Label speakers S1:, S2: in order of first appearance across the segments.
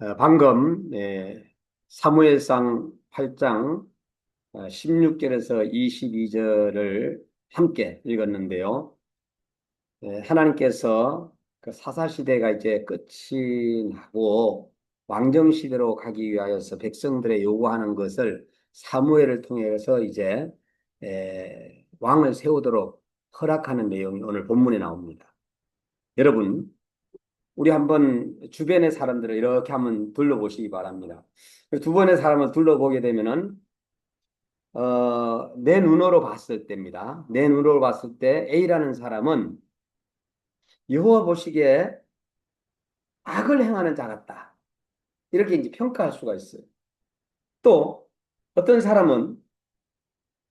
S1: 어, 방금 네, 사무엘상 8장 16절에서 어, 22절을 함께 읽었는데요. 네, 하나님께서 그 사사시대가 이제 끝이 나고 왕정시대로 가기 위하여서 백성들의 요구하는 것을 사무엘을 통해서 이제 왕을 세우도록 허락하는 내용이 오늘 본문에 나옵니다. 여러분, 우리 한번 주변의 사람들을 이렇게 한번 둘러보시기 바랍니다. 두 번의 사람을 둘러보게 되면은 어, 내 눈으로 봤을 때입니다. 내 눈으로 봤을 때 A라는 사람은 여호와 보시기에 악을 행하는 자 같다. 이렇게 이제 평가할 수가 있어요. 또 어떤 사람은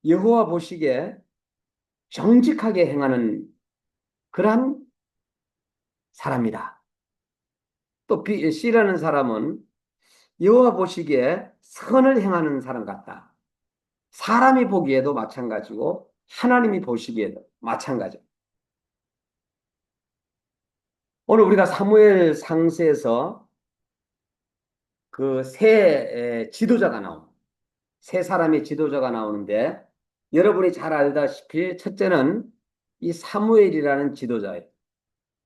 S1: 여호와 보시기에 정직하게 행하는 그러한 사람이다. 또 B, C라는 사람은 여호와 보시기에 선을 행하는 사람 같다. 사람이 보기에도 마찬가지고 하나님이 보시기에도 마찬가지. 오늘 우리가 사무엘 상세에서 그 세 지도자가 나온 세 사람의 지도자가 나오는데 여러분이 잘 알다시피 첫째는 이 사무엘이라는 지도자예요.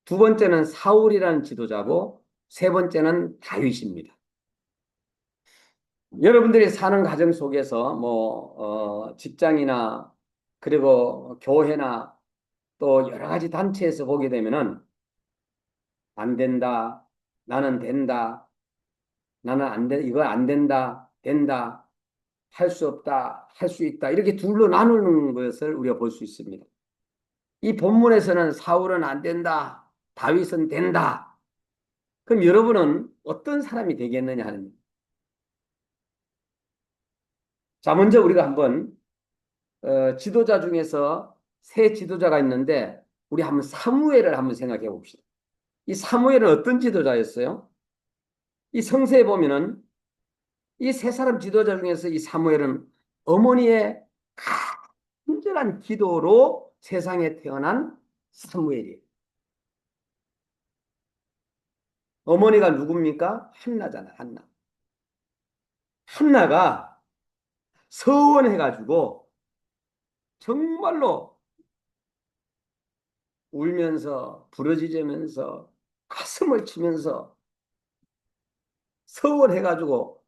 S1: 두 번째는 사울이라는 지도자고 세 번째는 다윗입니다. 여러분들이 사는 가정 속에서 뭐 어, 직장이나 그리고 교회나 또 여러 가지 단체에서 보게 되면은 안 된다, 나는 된다, 나는 안 돼, 이거 안 된다, 된다, 할 수 없다, 할 수 있다 이렇게 둘로 나누는 것을 우리가 볼 수 있습니다. 이 본문에서는 사울은 안 된다, 다윗은 된다 그럼 여러분은 어떤 사람이 되겠느냐 하는 거자 먼저 우리가 한번 어, 지도자 중에서 새 지도자가 있는데 우리 한번 사무엘을 한번 생각해 봅시다. 이 사무엘은 어떤 지도자였어요? 이 성세에 보면은 이 세 사람 지도자 중에서 이 사무엘은 어머니의 간절한 기도로 세상에 태어난 사무엘이에요. 어머니가 누굽니까? 한나잖아, 한나. 한나가 서원해가지고 정말로 울면서 부러지면서 가슴을 치면서 서원해가지고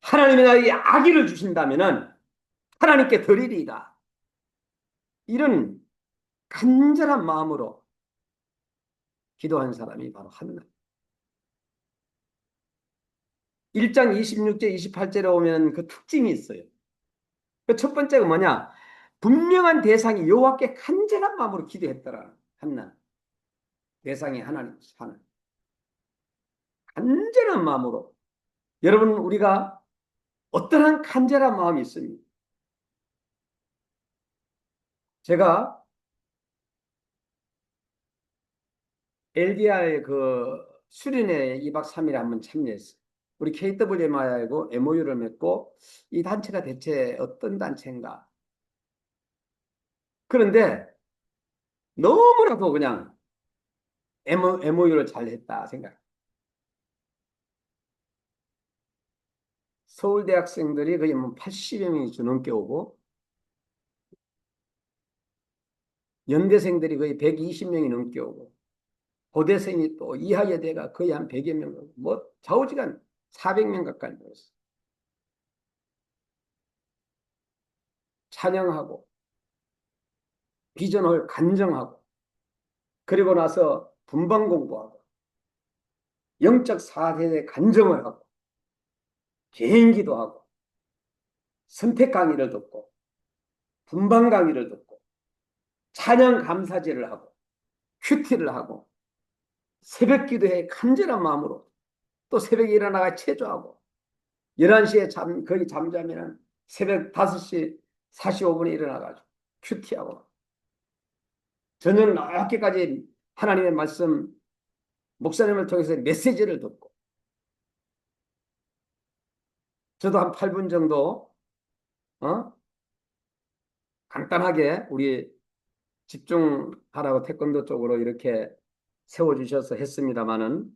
S1: 하나님이 나에게 아기를 주신다면은 하나님께 드리리이다. 이런 간절한 마음으로 기도한 사람이 바로 한나. 1장 26절, 28절에 오면 그 특징이 있어요. 그 첫 번째가 뭐냐? 분명한 대상이 여호와께 간절한 마음으로 기도했더라. 한나. 대상이 하나님, 하나. 간절한 마음으로. 여러분 우리가 어떠한 간절한 마음이 있습니까? 제가 LDR 그 수련회 2박 3일에 한번 참여했어요. 우리 KWMI하고 MOU를 맺고 이 단체가 대체 어떤 단체인가. 그런데 너무나도 그냥 MOU를 잘했다 생각. 서울 대학생들이 거의 80여 뭐 명이 넘게 오고 연대생들이 거의 120명이 넘게 오고 고대생이 또 이하여대가 거의 한 100여 명뭐 좌우지간 400명 가까이 모였어. 찬양하고 비전을 간증하고 그리고 나서 분방 공부하고 영적 사대에간증을 하고 개인기도 하고 선택 강의를 듣고 분방 강의를 듣고 찬양 감사제를 하고 큐티를 하고 새벽 기도에 간절한 마음으로 또 새벽에 일어나가 체조하고 11시에 잠, 거기 잠자면 새벽 5시 45분에 일어나가지고 큐티하고 저녁 늦게까지 하나님의 말씀 목사님을 통해서 메시지를 듣고 저도 한 8분 정도 어? 간단하게 우리 집중하라고 태권도 쪽으로 이렇게 세워주셔서 했습니다마는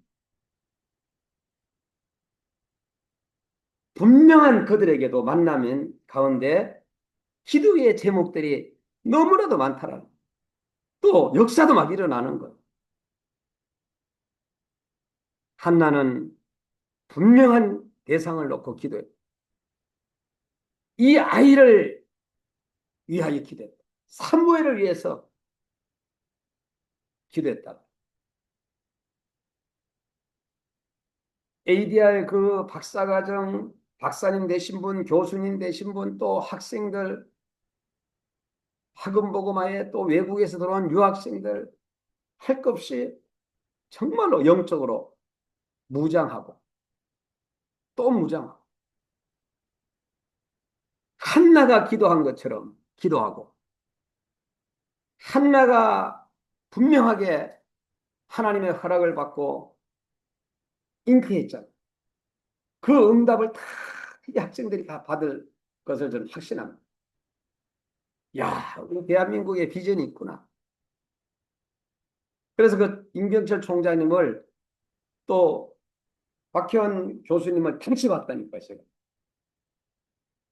S1: 분명한 그들에게도 만나면 가운데 기도의 제목들이 너무나도 많다라또 역사도 막 일어나는 것. 한나는 분명한 대상을 놓고 기도했다. 이 아이를 위하여 기도했다. 사무엘을 위해서 기도했다. ADR 그 박사과정 박사님 되신 분, 교수님 되신 분, 또 학생들, 학원 보고마에 또 외국에서 들어온 유학생들 할 것 없이 정말로 영적으로 무장하고 또 무장하고 한나가 기도한 것처럼 기도하고 한나가 분명하게 하나님의 허락을 받고 잉크했잖아. 그 응답을 다 학생들이 다 받을 것을 저는 확신합니다. 야, 우리 대한민국에 비전이 있구나. 그래서 그 임경철 총장님을 또 박현 교수님을 당시 봤다니까 제가.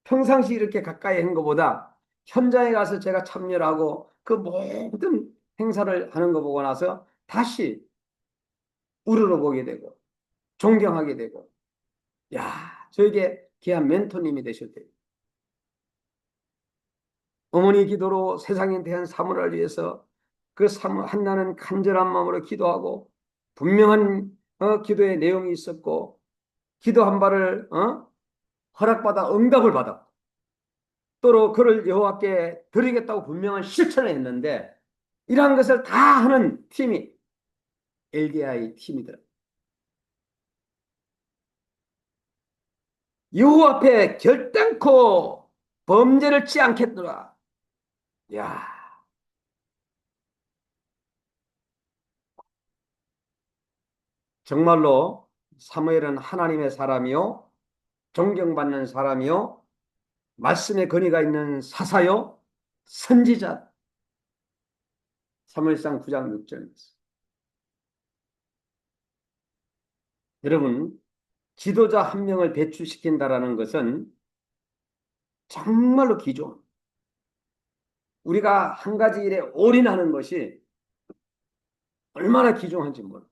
S1: 평상시 이렇게 가까이 한 것보다 현장에 가서 제가 참여하고 그 모든 행사를 하는 거 보고 나서 다시 우러러 보게 되고 존경하게 되고 야, 저에게 귀한 멘토님이 되셨대요. 어머니 기도로 세상에 대한 사물을 위해서 그 사물 한나는 간절한 마음으로 기도하고 분명한 어, 기도의 내용이 있었고 기도 한 바를 어? 허락받아 응답을 받았고 또로 그를 여호와께 드리겠다고 분명한 실천을 했는데 이러한 것을 다 하는 팀이 LDI 팀이더라. 여호 앞에 결단코 범죄를 치 않겠더라. 야. 정말로 사무엘은 하나님의 사람이요 존경받는 사람이요 말씀의 권위가 있는 사사요 선지자 사무엘상 9장 6절입니다. 여러분 지도자 한 명을 배출시킨다라는 것은 정말로 기존 우리가 한 가지 일에 올인하는 것이 얼마나 기중한지 몰라.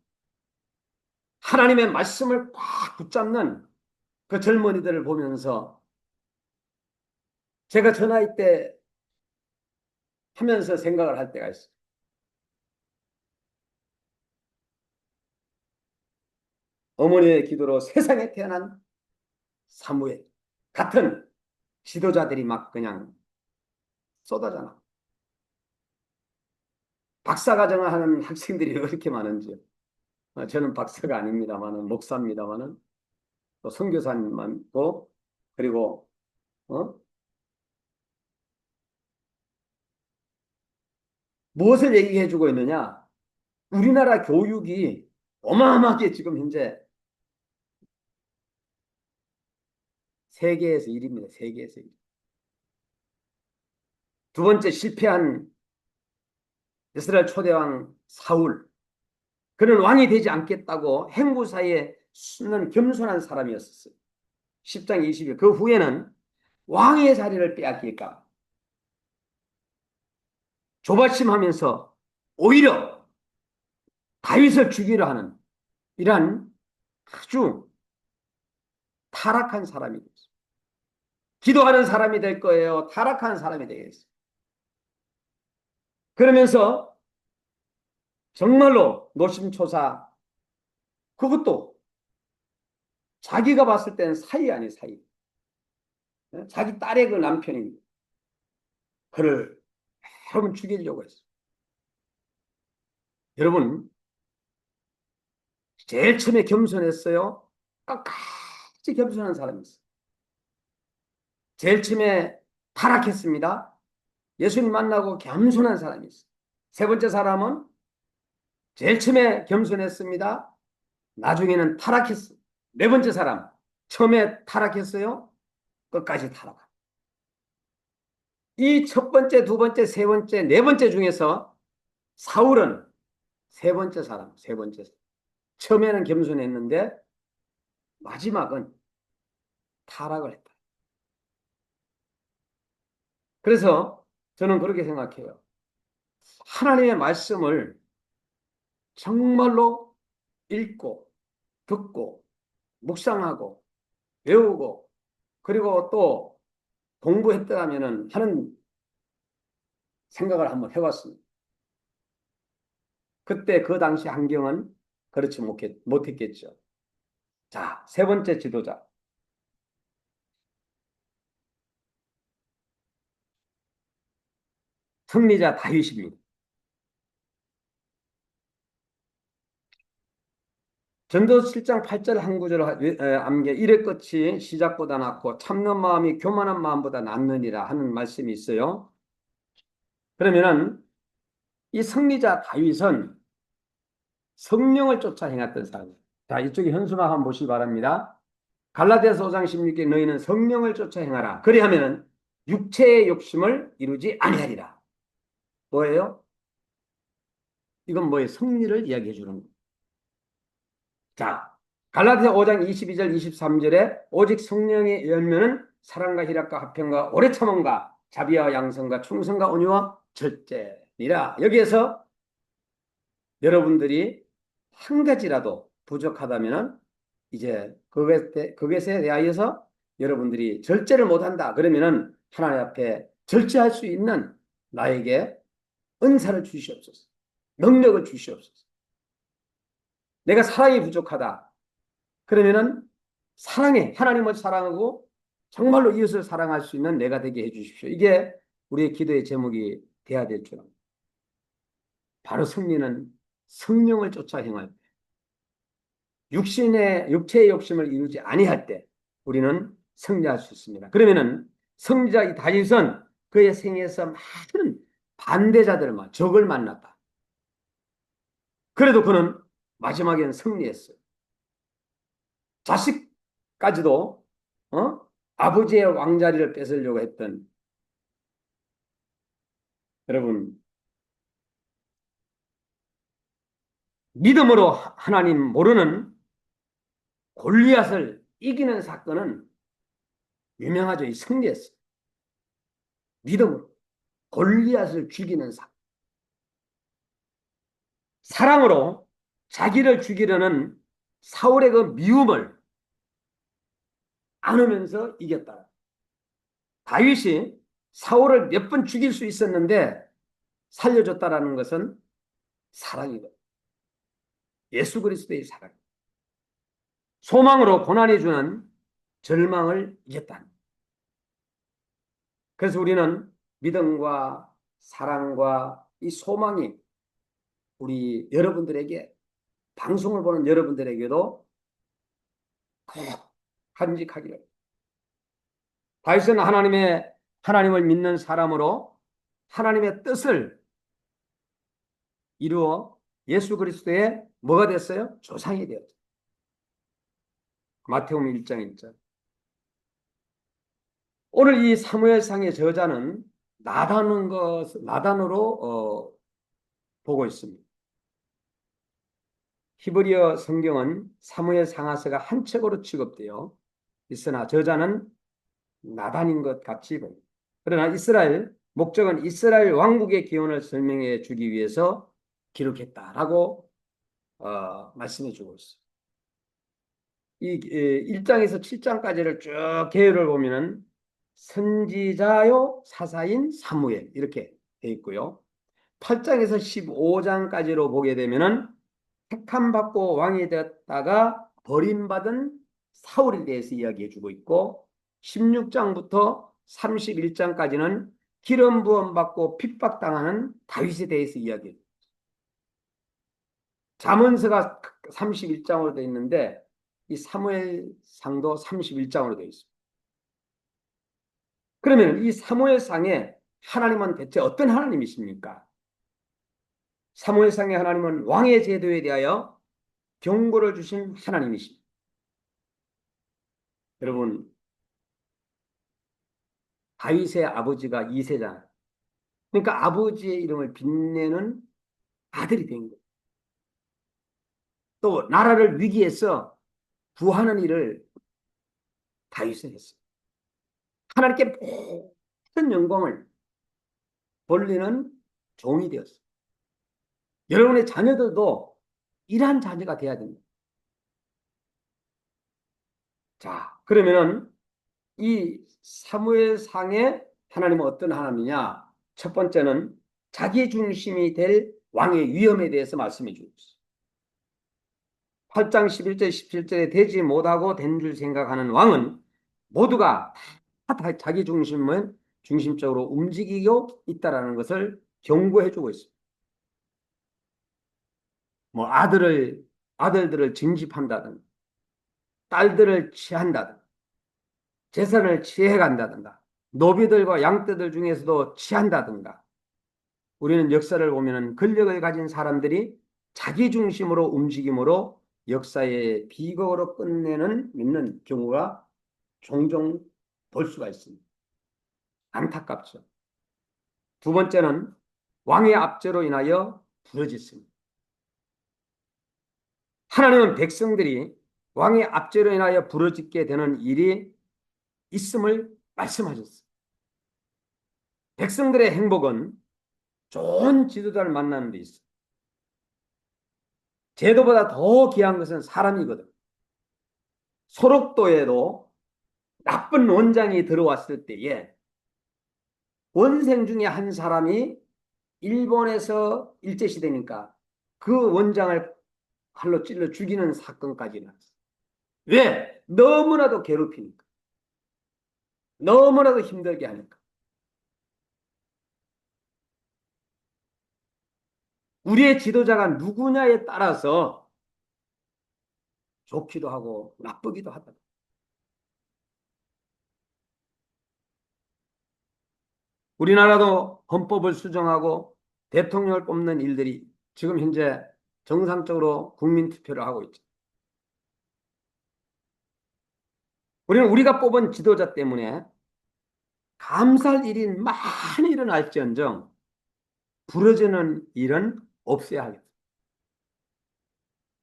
S1: 하나님의 말씀을 꽉 붙잡는 그 젊은이들을 보면서 제가 전화이 때 하면서 생각을 할 때가 있어요. 어머니의 기도로 세상에 태어난 사무엘 같은 지도자들이 막 그냥 쏟아져 박사과정을 하는 학생들이 이렇게 많은지요. 아, 저는 박사가 아닙니다만목사입니다만또 선교사님만고 그리고 어? 무엇을 얘기해주고 있느냐? 우리나라 교육이 어마어마하게 지금 현재 세계에서 1입니다. 세계에서 1. 두 번째 실패한 이스라엘 초대왕 사울. 그는 왕이 되지 않겠다고 행구사에 숨는 겸손한 사람이었어요. 10장 20일. 그 후에는 왕의 자리를 빼앗길까. 조바심하면서 오히려 다윗을 죽이려 하는 이런 아주 타락한 사람이고 기도하는 사람이 될 거예요. 타락한 사람이 되겠어요. 그러면서 정말로 노심초사 그것도 자기가 봤을 때는 사이 아니 사이. 어? 자기 딸의 그 남편이 그를 여러분 죽이려고 했어. 여러분 제일 처음에 겸손했어요. 끝까지 겸손한 사람이었어 제일 처음에 타락했습니다. 예수님 만나고 겸손한 사람이 있어요. 세 번째 사람은 제일 처음에 겸손했습니다. 나중에는 타락했어요. 네 번째 사람, 처음에 타락했어요. 끝까지 타락한이 첫 번째, 두 번째, 세 번째, 네 번째 중에서 사울은 세 번째 사람, 세 번째 사람. 처음에는 겸손했는데 마지막은 타락을 했다. 그래서 저는 그렇게 생각해요. 하나님의 말씀을 정말로 읽고 듣고 묵상하고 외우고 그리고 또 공부했다면 하는 생각을 한번 해봤습니다. 그때 그 당시 환경은 그렇지 못했, 못했겠죠. 자, 세 번째 지도자. 승리자 다윗입니다. 전도 7장 8절 한 구절 암게 일의 끝이 시작보다 낫고 참는 마음이 교만한 마음보다 낫느니라 하는 말씀이 있어요. 그러면은 이 승리자 다윗은 성령을 쫓아 행했던 사람이에요. 자 이쪽에 현수막 한번 보시기 바랍니다. 갈라디아서 5장 16개 너희는 성령을 쫓아 행하라. 그리하면은 육체의 욕심을 이루지 아니하리라. 뭐예요? 이건 뭐예요? 승리를 이야기해 주는 거 자, 갈라디아 5장 22절 23절에 오직 성령의 열매는 사랑과 희락과 화평과 오래 참음과 자비와 양성과 충성과 온유와 절제니라. 여기에서 여러분들이 한 가지라도 부족하다면 이제 그것에, 그것에 대하여서 여러분들이 절제를 못한다. 그러면은 하나님 앞에 절제할 수 있는 나에게 은사를 주시옵소서. 능력을 주시옵소서. 내가 사랑이 부족하다. 그러면은 사랑해. 하나님을 사랑하고 정말로 이웃을 사랑할 수 있는 내가 되게 해 주십시오. 이게 우리의 기도의 제목이 돼야 될줄 압니다. 바로 승리는 성령을 쫓아 행할 때, 육신의 육체의 욕심을 이루지 아니할 때 우리는 승리할 수 있습니다. 그러면은 성자 이 다윗은 그의 생애에서 많은 반대자들만 적을 만났다. 그래도 그는 마지막엔 승리했어요. 자식까지도 어? 아버지의 왕자리를 뺏으려고 했던 여러분 믿음으로 하나님 모르는 골리앗을 이기는 사건은 유명하죠. 이 승리했어요. 믿음으로. 골리앗을 죽이는 사람. 사랑으로 자기를 죽이려는 사울의 그 미움을 안으면서 이겼다. 다윗이 사울을 몇 번 죽일 수 있었는데 살려줬다라는 것은 사랑이다. 예수 그리스도의 사랑. 소망으로 고난해 주는 절망을 이겼다. 그래서 우리는 믿음과 사랑과 이 소망이 우리 여러분들에게 방송을 보는 여러분들에게도 꼭 간직하기를 다윗은 하나님의 하나님을 믿는 사람으로 하나님의 뜻을 이루어 예수 그리스도의 뭐가 됐어요? 조상이 되었죠. 마태복음 1장 1절. 오늘 이 사무엘상의 저자는 나다는 것, 나단으로 어, 보고 있습니다. 히브리어 성경은 사무엘 상하서가 한 책으로 취급되어 있으나 저자는 나단인 것 같이 보입니다. 그러나 이스라엘 목적은 이스라엘 왕국의 기원을 설명해 주기 위해서 기록했다라고 어, 말씀해 주고 있어요. 이 1장에서 7장까지를 쭉 계열을 보면은 선지자요 사사인 사무엘 이렇게 돼 있고요. 8장에서 15장까지로 보게 되면은 택함 받고 왕이 되었다가 버림받은 사울에 대해서 이야기해 주고 있고 16장부터 31장까지는 기름 부음 받고 핍박당하는 다윗에 대해서 이야기해 줍니 자문서가 31장으로 되어 있는데 이 사무엘상도 31장으로 되어 있습니다. 그러면 이 사무엘상에 하나님은 대체 어떤 하나님이십니까? 사무엘상의 하나님은 왕의 제도에 대하여 경고를 주신 하나님이십니다. 여러분 다윗의 아버지가 이세자 그러니까 아버지의 이름을 빛내는 아들이 된 거예요. 또 나라를 위기에서 구하는 일을 다윗은 했어요. 하나님께 모든 영광을 벌리는 종이 되었어요. 여러분의 자녀들도 이러한 자녀가 돼야 됩니다. 자, 그러면은 이 사무엘 상에 하나님은 어떤 하나님이냐? 첫 번째는 자기 중심이 될 왕의 위험에 대해서 말씀해 주고 어 8장 11절 17절에 되지 못하고 된 줄 생각하는 왕은 모두가 다 자기 중심은 중심적으로 움직이고 있다라는 것을 경고해 주고 있습니다. 뭐 아들을 아들들을 징집한다든 딸들을 취한다든 재산을 취해 간다든가 노비들과 양떼들 중에서도 취한다든가 우리는 역사를 보면 권력을 가진 사람들이 자기 중심으로 움직임으로 역사의 비극으로 끝내는 믿는 경우가 종종 볼 수가 있습니다. 안타깝죠. 두 번째는 왕의 압제로 인하여 부러졌습니다. 하나님은 백성들이 왕의 압제로 인하여 부러지게 되는 일이 있음을 말씀하셨습니다. 백성들의 행복은 좋은 지도자를 만나는 데 있어요. 제도보다 더 귀한 것은 사람이거든. 소록도에도 나쁜 원장이 들어왔을 때에 원생 중에 한 사람이 일본에서 일제시대니까 그 원장을 칼로 찔러 죽이는 사건까지 났어. 왜? 너무나도 괴롭히니까. 너무나도 힘들게 하니까. 우리의 지도자가 누구냐에 따라서 좋기도 하고 나쁘기도 하다. 우리나라도 헌법을 수정하고 대통령을 뽑는 일들이 지금 현재 정상적으로 국민 투표를 하고 있죠. 우리는 우리가 뽑은 지도자 때문에 감사할 일이 많이 일어날지언정 부러지는 일은 없어야 하겠죠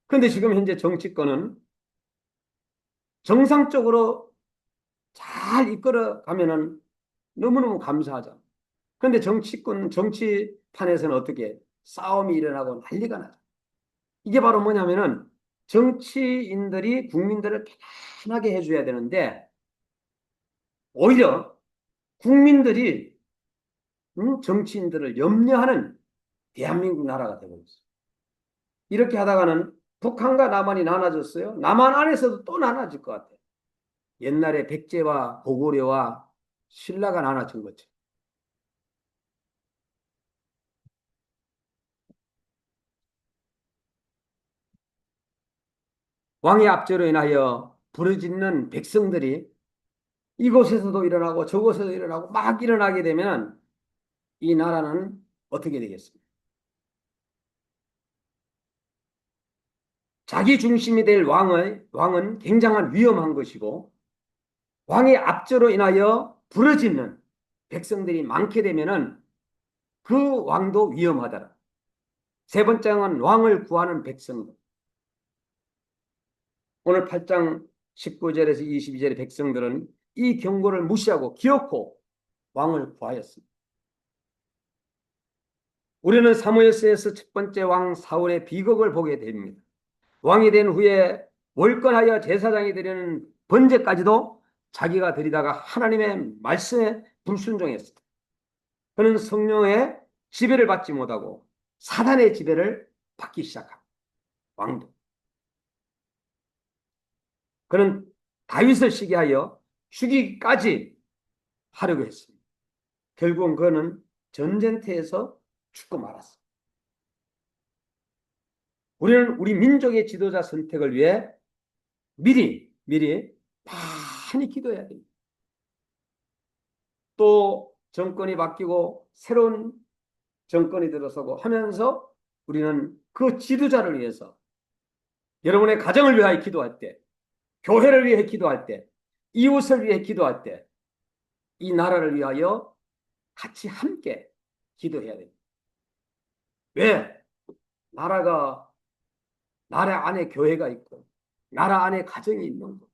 S1: 그런데 지금 현재 정치권은 정상적으로 잘 이끌어가면 은 너무너무 감사하죠. 그런데 정치권, 정치판에서는 어떻게 싸움이 일어나고 난리가 나죠. 이게 바로 뭐냐면은 정치인들이 국민들을 편하게 해줘야 되는데 오히려 국민들이 음, 정치인들을 염려하는 대한민국 나라가 되버렸어 이렇게 하다가는 북한과 남한이 나눠졌어요. 남한 안에서도 또 나눠질 것 같아요. 옛날에 백제와 고구려와 신라가 나눠진 거죠. 왕의 압제로 인하여 부르짖는 백성들이 이곳에서도 일어나고 저곳에서 일어나고 막 일어나게 되면 이 나라는 어떻게 되겠습니까? 자기 중심이 될 왕의 왕은 굉장한 위험한 것이고 왕의 압제로 인하여 부러지는 백성들이 많게 되면은 그 왕도 위험하더세 번째는 왕을 구하는 백성들. 오늘 8장 19절에서 22절의 백성들은 이 경고를 무시하고 기어코 왕을 구하였습니다. 우리는 사무엘서에서 첫 번째 왕 사울의 비극을 보게 됩니다. 왕이 된 후에 월권하여 제사장이 되려는 번제까지도 자기가 드리다가 하나님의 말씀에 불순종했습니다. 그는 성령의 지배를 받지 못하고 사단의 지배를 받기 시작합니다. 왕도. 그는 다윗을 시기하여 죽이기까지 하려고 했습니다. 결국은 그는 전쟁터에서 죽고 말았습니다. 우리는 우리 민족의 지도자 선택을 위해 미리 미리 많이 기도해야 됩니다. 또 정권이 바뀌고 새로운 정권이 들어서고 하면서 우리는 그 지도자를 위해서 여러분의 가정을 위하여 기도할 때 교회를 위해 기도할 때, 이웃을 위해 기도할 때, 이 나라를 위하여 같이 함께 기도해야 됩니다. 왜? 나라가, 나라 안에 교회가 있고, 나라 안에 가정이 있는 거.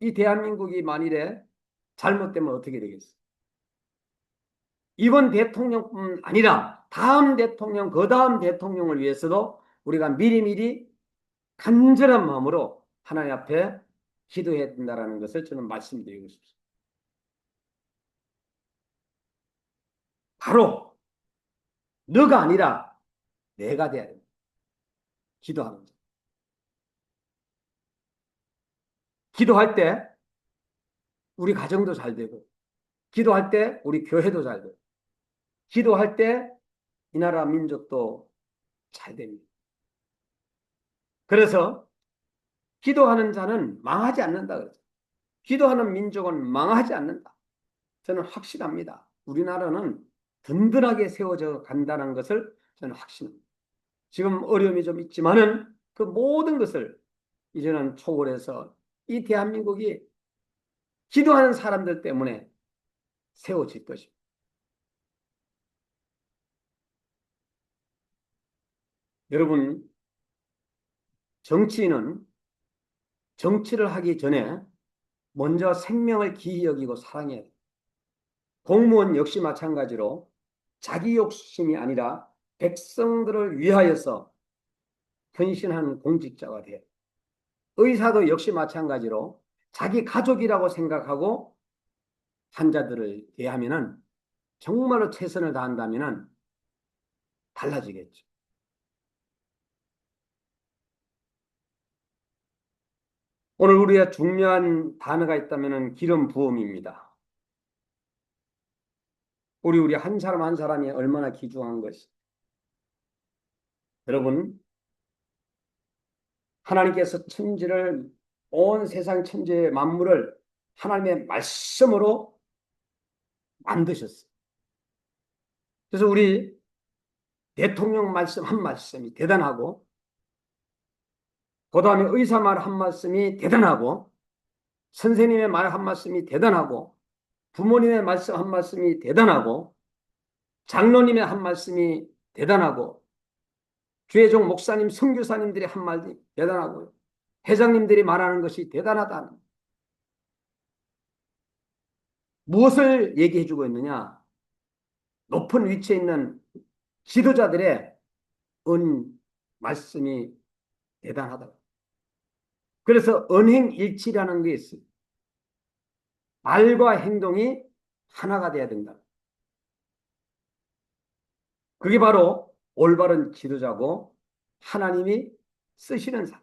S1: 이 대한민국이 만일에 잘못되면 어떻게 되겠어? 이번 대통령뿐 아니라 다음 대통령, 그 다음 대통령을 위해서도 우리가 미리미리 간절한 마음으로 하나님 앞에 기도해야 된다라는 것을 저는 말씀드리고 싶습니다. 바로 너가 아니라 내가 돼야 됩니다. 기도하는 자. 기도할 때 우리 가정도 잘 되고 기도할 때 우리 교회도 잘 되고 기도할 때 이 나라 민족도 잘 됩니다. 그래서 기도하는 자는 망하지 않는다 그러죠. 기도하는 민족은 망하지 않는다. 저는 확신합니다. 우리나라는 든든하게 세워져 간다는 것을 저는 확신합니다. 지금 어려움이 좀 있지만은 그 모든 것을 이제는 초월해서 이 대한민국이 기도하는 사람들 때문에 세워질 것입니다. 여러분, 정치인은 정치를 하기 전에 먼저 생명을 기이 여기고 사랑해야 돼. 공무원 역시 마찬가지로 자기 욕심이 아니라 백성들을 위하여서 헌신한 공직자가 돼. 의사도 역시 마찬가지로 자기 가족이라고 생각하고 환자들을 대하면 정말로 최선을 다한다면 달라지겠죠. 오늘 우리의 중요한 단어가 있다면 기름 부음입니다. 우리 우리 한 사람 한 사람이 얼마나 귀중한 것이. 여러분 하나님께서 천지를 온 세상 천지의 만물을 하나님의 말씀으로 만드셨어요. 그래서 우리 대통령 말씀 한 말씀이 대단하고 그 다음에 의사 말 한 말씀이 대단하고 선생님의 말 한 말씀이 대단하고 부모님의 말씀 한 말씀이 대단하고 장로님의 한 말씀이 대단하고 주혜종 목사님, 성교사님들이 한 말이 대단하고 회장님들이 말하는 것이 대단하다. 는 무엇을 얘기해 주고 있느냐? 높은 위치에 있는 지도자들의 은 말씀이 대단하다. 그래서 언행일치라는 게 있어요. 말과 행동이 하나가 돼야 된다. 그게 바로 올바른 지도자고 하나님이 쓰시는 사람.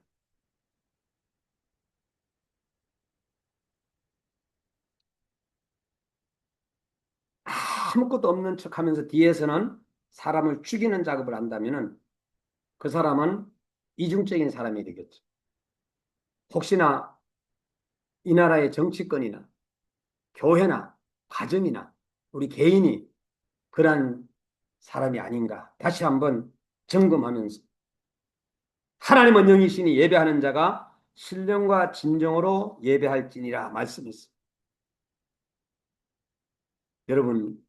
S1: 아무것도 없는 척 하면서 뒤에서는 사람을 죽이는 작업을 한다면 그 사람은 이중적인 사람이 되겠죠. 혹시나 이 나라의 정치권이나 교회나 가정이나 우리 개인이 그러한 사람이 아닌가 다시 한번 점검하면서 하나님은 영이시니 예배하는 자가 신령과 진정으로 예배할지니라 말씀했습니다. 여러분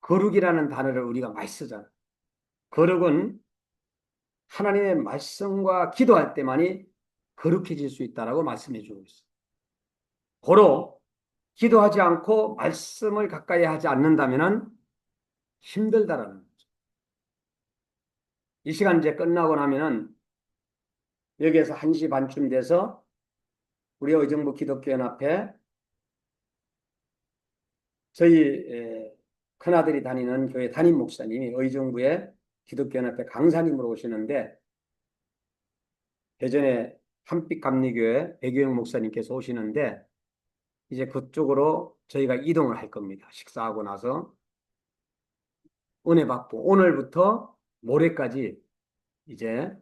S1: 거룩이라는 단어를 우리가 많이 쓰잖아요. 거룩은 하나님의 말씀과 기도할 때만이 거룩해질 수 있다라고 말씀해 주고 있어요. 고로 기도하지 않고 말씀을 가까이 하지 않는다면 힘들다라는 거죠. 이 시간 이제 끝나고 나면은 여기에서 1시 반쯤 돼서 우리 의정부 기독교연합회 저희 큰아들이 다니는 교회 담임 목사님이 의정부의 기독교연합회 강사님으로 오시는데 예전에 한빛감리교회 배교영 목사님께서 오시는데 이제 그쪽으로 저희가 이동을 할 겁니다. 식사하고 나서 은혜 받고 오늘부터 모레까지 이제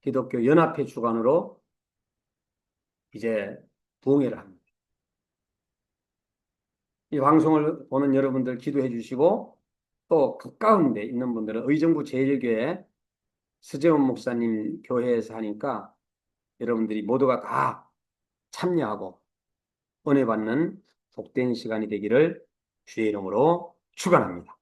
S1: 기독교 연합회 주관으로 이제 부흥회를 합니다. 이 방송을 보는 여러분들 기도해 주시고 또 그가운데 있는 분들은 의정부 제일교회 스재원 목사님 교회에서 하니까 여러분들이 모두가 다 참여하고 은혜 받는 복된 시간이 되기를 주의 이름으로 축원합니다.